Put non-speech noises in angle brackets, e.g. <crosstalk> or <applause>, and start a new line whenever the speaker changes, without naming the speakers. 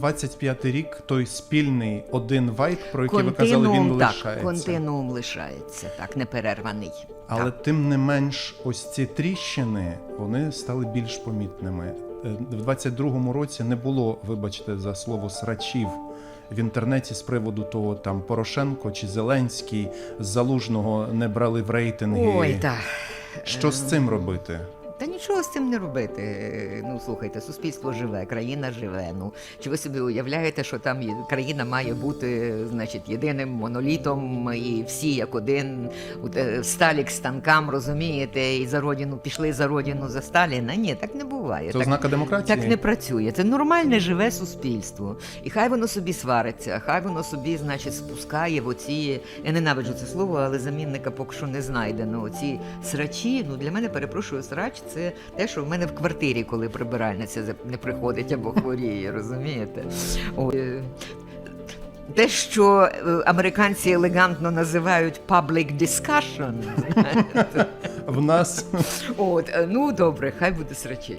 25-й рік той спільний один вайб, про який ви казали, він
так,
лишається.
континуум лишається, так, неперерваний.
Але
Так.
тим не менш, ось ці тріщини вони стали більш помітними. Е, В 22-му році не було, вибачте, за слово срачів в інтернеті з приводу того, там Порошенко чи Зеленський з залужного не брали в рейтинги.
Ой, так.
Що з цим робити?
Нічого з цим не робити. Ну слухайте, суспільство живе, країна живе. Ну чи ви собі уявляєте, що там країна має бути, значить, єдиним монолітом, і всі як один е, сталі к станкам, розумієте, і за родину пішли за родину за Сталіна? Ні, так не буває.
Це
так,
ознака демократії?
так не працює. Це нормальне живе суспільство. І хай воно собі свариться, хай воно собі, значить, спускає в оці. Я ненавиджу це слово, але замінника поки що не знайдено. Оці срачі. Ну для мене перепрошую, срач це те, що в мене в квартирі, коли прибиральниця не приходить або хворіє, розумієте? О, е, те, що е, американці елегантно називають public discussion. <laughs>
В нас
От, е, ну добре, хай буде срачі.